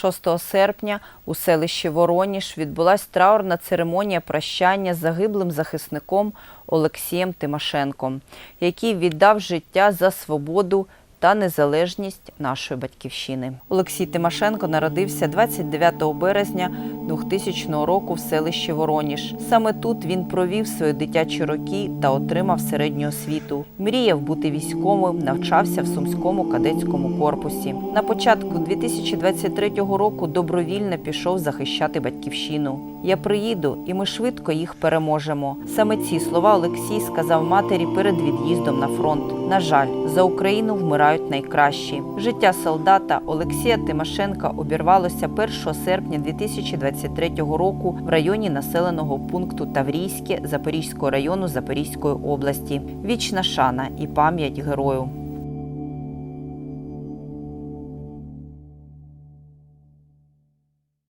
6 серпня у селищі Вороніж відбулась траурна церемонія прощання з загиблим захисником Олексієм Тимошенком, який віддав життя за свободу та незалежність нашої батьківщини. Олексій Тимошенко народився 29 березня 2000 року в селищі Вороніж. Саме тут він провів свої дитячі роки та отримав середню освіту. Мріяв бути військовим, навчався в сумському кадетському корпусі. На початку 2023 року добровільно пішов захищати батьківщину. Я приїду, і ми швидко їх переможемо. Саме ці слова Олексій сказав матері перед від'їздом на фронт. На жаль, за Україну вмирають найкращі. Життя солдата Олексія Тимошенка обірвалося 1 серпня 2023 року в районі населеного пункту Таврійське Запорізького району Запорізької області. Вічна шана і пам'ять герою.